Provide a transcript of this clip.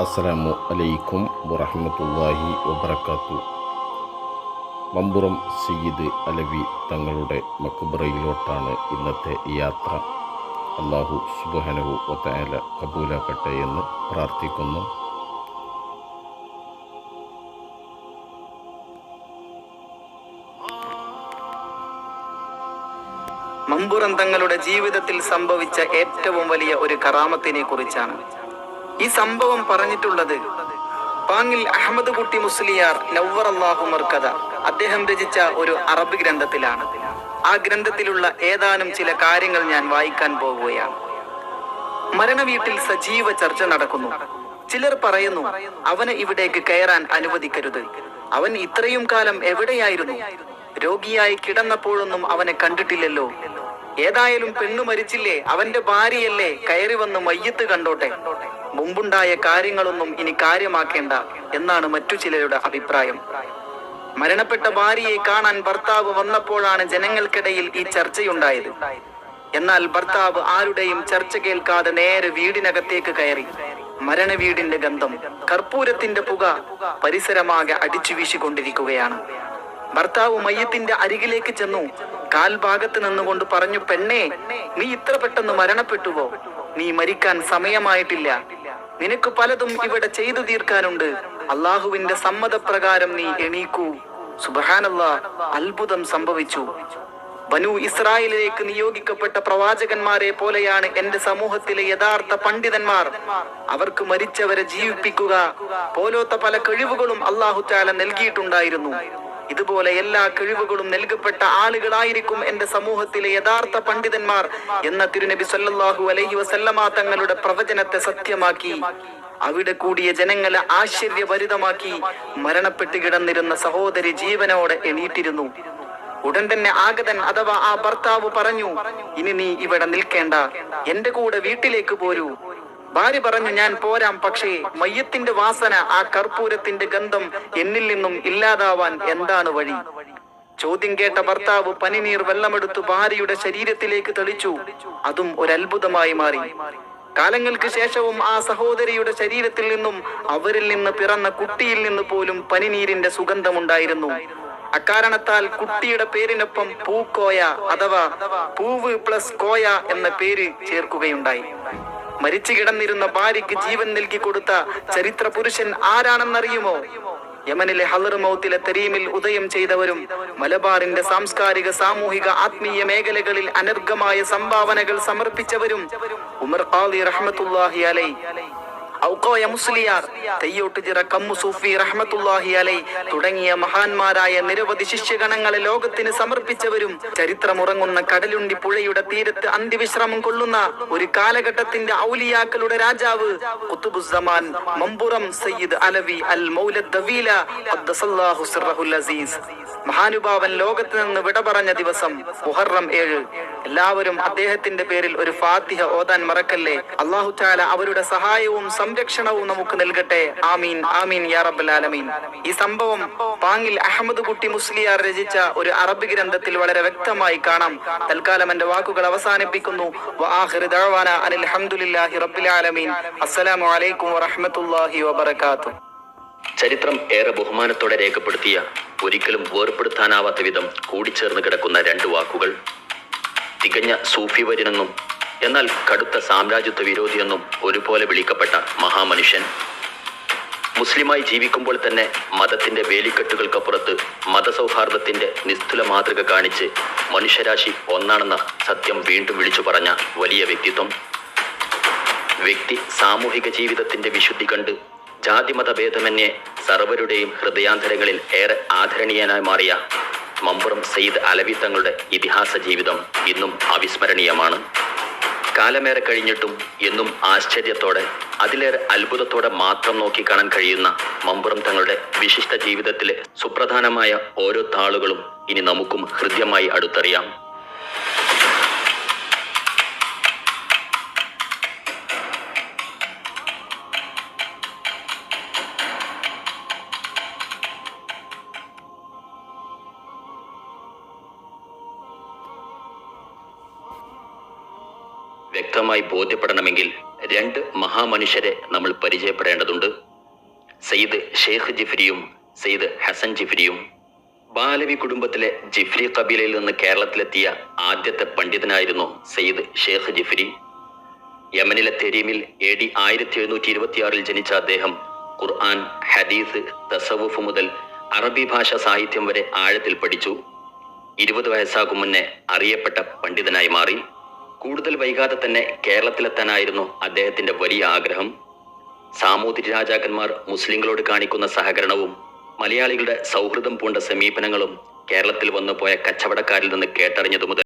അസ്സലാമു അലൈക്കും വറഹ്മത്തുള്ളാഹി വബർക്കാത്തു മമ്പുറം സയ്യിദ് അലവി തങ്ങളുടെ മക്ബറയിലോട്ടാണ് ഇന്നത്തെ യാത്ര. അള്ളാഹു സുബഹനഹു ഒത്തയല കബൂലാക്കട്ടെ എന്ന് പ്രാർത്ഥിക്കുന്നു. മമ്പുറം തങ്ങളുടെ ജീവിതത്തിൽ സംഭവിച്ച ഏറ്റവും വലിയ ഒരു കറാമത്തിനെ കുറിച്ചാണ്. ഈ സംഭവം പറഞ്ഞിട്ടുള്ളത് പാങ്ങിൽ അഹമ്മദ് കുട്ടി മുസ്ലിയാർ നവ്വർ അള്ളാഹു മർക്കഥ അദ്ദേഹം രചിച്ച ഒരു അറബ് ഗ്രന്ഥത്തിലാണ്. ആ ഗ്രന്ഥത്തിലുള്ള ഏതാനും ചില കാര്യങ്ങൾ ഞാൻ വായിക്കാൻ പോവുകയാണ്. മരണവീട്ടിൽ സജീവ ചർച്ച നടക്കുന്നു. ചിലർ പറയുന്നു അവന് ഇവിടേക്ക് കയറാൻ അനുവദിക്കരുത്. അവൻ ഇത്രയും കാലം എവിടെയായിരുന്നു? രോഗിയായി കിടന്നപ്പോഴൊന്നും അവനെ കണ്ടിട്ടില്ലല്ലോ. ഏതായാലും പെണ്ണു മരിച്ചില്ലേ? അവന്റെ ഭാര്യയല്ലേ? കയറി വന്ന് മയ്യത്ത് കണ്ടോട്ടെ. മുമ്പുണ്ടായ കാര്യങ്ങളൊന്നും ഇനി കാര്യമാക്കേണ്ട എന്നാണ് മറ്റു ചിലരുടെ അഭിപ്രായം. മരണപ്പെട്ട ഭാര്യയെ കാണാൻ ഭർത്താവ് വന്നപ്പോഴാണ് ജനങ്ങൾക്കിടയിൽ ഈ ചർച്ചയുണ്ടായത്. എന്നാൽ ഭർത്താവ് ആരുടെയും ചർച്ച കേൾക്കാതെ നേരെ വീടിനകത്തേക്ക് കയറി. മരണ വീടിന്റെ ഗന്ധം കർപ്പൂരത്തിന്റെ പുക പരിസരമാകെ അടിച്ചു വീശിക്കൊണ്ടിരിക്കുകയാണ്. ഭർത്താവ് മയ്യത്തിന്റെ അരികിലേക്ക് ചെന്നു. കാൽഭാഗത്ത് നിന്നുകൊണ്ട് പറഞ്ഞു പെണ്ണേ നീ ഇത്ര പെട്ടെന്ന് മരണപ്പെട്ടുവോ? നീ മരിക്കാൻ സമയമായിട്ടില്ല. നിനക്ക് പലതും ഇവിടെ ചെയ്തു തീർക്കാനുണ്ട്. അള്ളാഹുവിന്റെ സമ്മതപ്രകാരം നീ എണീക്കൂ. സുബഹാനല്ല അത്ഭുതം സംഭവിച്ചു. ബനു ഇസ്രായേലിലേക്ക് നിയോഗിക്കപ്പെട്ട പ്രവാചകന്മാരെ പോലെയാണ് എന്റെ സമൂഹത്തിലെ യഥാർത്ഥ പണ്ഡിതന്മാർ. അവർക്ക് മരിച്ചവരെ ജീവിപ്പിക്കുക പോലോത്ത പല കഴിവുകളും അള്ളാഹു ചാല നൽകിയിട്ടുണ്ടായിരുന്നു. ഇതുപോലെ എല്ലാ കഴിവുകളും നൽകപ്പെട്ട ആളുകളായിരിക്കും എന്റെ സമൂഹത്തിലെ യഥാർത്ഥ പണ്ഡിതന്മാർ എന്ന തിരുനബി സല്ലാഹു അലൈഹി വസല്ലമ തങ്ങളുടെ പ്രവചനത്തെ സത്യമാക്കി. അവിടെ കൂടിയ ജനങ്ങളെ ആശ്ചര്യഭരിതമാക്കി മരണപ്പെട്ട് കിടന്നിരുന്ന സഹോദരി ജീവനോടെ എണീറ്റിരുന്നു. ഉടൻ തന്നെ ആഗതൻ അഥവാ ആ ഭർത്താവ് പറഞ്ഞു ഇനി നീ ഇവിടെ നിൽക്കേണ്ട. എന്റെ കൂടെ വീട്ടിലേക്ക് പോരൂ. ഭാര്യ പറഞ്ഞു ഞാൻ പോരാം പക്ഷേ മയ്യത്തിന്റെ വാസന ആ കർപ്പൂരത്തിന്റെ ഗന്ധം എന്നിൽ നിന്നും ഇല്ലാതാവാൻ എന്താണ് വഴി? ചോദ്യം കേട്ട ഭർത്താവ് പനിനീർ വെള്ളമെടുത്ത് ഭാര്യയുടെ ശരീരത്തിലേക്ക് തെളിച്ചു. അതും ഒരു അത്ഭുതമായി മാറി. കാലങ്ങൾക്ക് ശേഷവും ആ സഹോദരിയുടെ ശരീരത്തിൽ നിന്നും അവരിൽ നിന്ന് പിറന്ന കുട്ടിയിൽ നിന്ന് പോലും പനിനീരിന്റെ സുഗന്ധമുണ്ടായിരുന്നു. അക്കാരണത്താൽ കുട്ടിയുടെ പേരിനൊപ്പം പൂക്കോയ അഥവാ പൂവ് പ്ലസ് കോയ എന്ന പേര് ചേർക്കുകയുണ്ടായി. മരിച്ചു കിടന്നിരുന്ന ഭാര്യയ്ക്ക് ജീവൻ നൽകി കൊടുത്ത ചരിത്ര പുരുഷൻ ആരാണെന്നറിയുമോ? യമനിലെ ഹലർ മൗത്തിലെ തെരീമിൽ ഉദയം ചെയ്തവരും മലബാറിന്റെ സാംസ്കാരിക സാമൂഹിക ആത്മീയ മേഖലകളിൽ അനർഘമായ സംഭാവനകൾ സമർപ്പിച്ചവരും ഉമർ ഖാലി റഹ്മത്തുല്ലാഹി അലൈ. ഔക്കോയ മുസ്ലിയാർ തെയ്യോട്ടുചിറ കമ്മു സൂഫി റഹ്മത്തുല്ലാഹി അലൈ തുടങ്ങിയ മഹാന്മാരായ നിരവധി ശിഷ്യഗണങ്ങളെ ലോകത്തിന് സമർപ്പിച്ചവരും ചരിത്രമുറങ്ങുന്ന കടലുണ്ടി പുഴയുടെ തീരത്ത് അന്തിവിശ്രമം കൊള്ളുന്ന ഒരു കാലഘട്ടത്തിന്റെ ഔലിയാക്കളുടെ രാജാവ് മമ്പുറം സയ്യിദ് അലവി അൽ മൗലദ് ദവീല ഖദ്ദസല്ലാഹു സിർറഹുൽ അസീസ്. മഹാനുഭാവൻ ലോകത്ത് നിന്ന് വിട പറഞ്ഞ ദിവസം മുഹറം ഏഴ്. എല്ലാവരും അദ്ദേഹത്തിന്റെ പേരിൽ ഒരു ഫാത്തിഹ ഓതാൻ മറക്കല്ലേ? അള്ളാഹു അവരുടെ സഹായവും സംരക്ഷണവും നമുക്ക് നൽകട്ടെ. ആമീൻ ആമീൻ യാ റബ്ബൽ ആലമീൻ. ഈ സംഭവം പാങ്ങിൽ അഹമ്മദ് കുട്ടി മുസ്ലിയാർ രചിച്ച ഒരു അറബി ഗ്രന്ഥത്തിൽ വളരെ വ്യക്തമായി കാണാം. തൽക്കാലം എന്റെ വാക്കുകൾ അവസാനിപ്പിക്കുന്നു. റബ്ബിൽ ആലമീൻ. അസ്സലാമു അലൈക്കും ചരിത്രം ഏറെ ബഹുമാനത്തോടെ രേഖപ്പെടുത്തിയ ഒരിക്കലും വേർപ്പെടുത്താനാവാത്ത വിധം കൂടിച്ചേർന്ന് കിടക്കുന്ന രണ്ട് വാക്കുകൾ തികഞ്ഞ സൂഫി സൂഫിവര്യനെന്നും എന്നാൽ കടുത്ത സാമ്രാജ്യത്വ വിരോധിയെന്നും ഒരുപോലെ വിളിക്കപ്പെട്ട മഹാമനുഷ്യൻ. മുസ്ലിമായി ജീവിക്കുമ്പോൾ തന്നെ മതത്തിന്റെ വേലിക്കെട്ടുകൾക്കപ്പുറത്ത് മതസൗഹാർദ്ദത്തിന്റെ നിസ്തുല മാതൃക കാണിച്ച് മനുഷ്യരാശി ഒന്നാണെന്ന സത്യം വീണ്ടും വിളിച്ചു പറഞ്ഞ വലിയ വ്യക്തിത്വം. വ്യക്തി സാമൂഹിക ജീവിതത്തിന്റെ വിശുദ്ധി കണ്ട് ജാതിമത ഭേദമന്യേ സർവരുടെയും ഹൃദയാന്തരങ്ങളിൽ ഏറെ ആദരണീയനായി മാറിയ മമ്പുറം സയ്യിദ് അലവി തങ്ങളുടെ ഇതിഹാസ ജീവിതം ഇന്നും അവിസ്മരണീയമാണ്. കാലമേറെ കഴിഞ്ഞിട്ടും എന്നും ആശ്ചര്യത്തോടെ അതിലേറെ അത്ഭുതത്തോടെ മാത്രം നോക്കി കാണാൻ കഴിയുന്ന മമ്പുറം തങ്ങളുടെ വിശിഷ്ട ജീവിതത്തിലെ സുപ്രധാനമായ ഓരോ താളുകളും ഇനി നമുക്കും ഹൃദ്യമായി അടുത്തറിയാം. വ്യക്തമായി ബോധ്യപ്പെടണമെങ്കിൽ രണ്ട് മഹാമനുഷ്യരെ നമ്മൾ പരിചയപ്പെടേണ്ടതുണ്ട്. സയ്യിദ് ഷെയ്ഖ് ജിഫ്രിയും സയ്യിദ് ഹസൻ ജിഫ്രിയും. ബാലവി കുടുംബത്തിലെ ജിഫ്രി കബീലയിൽ നിന്ന് കേരളത്തിലെത്തിയ ആദ്യത്തെ പണ്ഡിതനായിരുന്നു സയ്യിദ് ഷെയ്ഖ് ജിഫ്രി. യമനിലെ തെരീമിൽ എ ഡി ആയിരത്തി എഴുന്നൂറ്റി ഇരുപത്തിയാറിൽ ജനിച്ച അദ്ദേഹം ഖുർആൻ ഹദീസ് തസവുഫ് മുതൽ അറബി ഭാഷ സാഹിത്യം വരെ ആഴത്തിൽ പഠിച്ചു. ഇരുപത് വയസ്സാകും മുന്നേ അറിയപ്പെട്ട പണ്ഡിതനായി മാറി. കൂടുതൽ വൈകാതെ തന്നെ കേരളത്തിലെത്താനായിരുന്നു അദ്ദേഹത്തിന്റെ വലിയ ആഗ്രഹം. സാമൂതിരി രാജാക്കന്മാർ മുസ്ലിങ്ങളോട് കാണിക്കുന്ന സഹകരണവും മലയാളികളുടെ സൗഹൃദം പൂണ്ട സമീപനങ്ങളും കേരളത്തിൽ വന്നുപോയ കച്ചവടക്കാരിൽ നിന്ന് കേട്ടറിഞ്ഞതു മുതൽ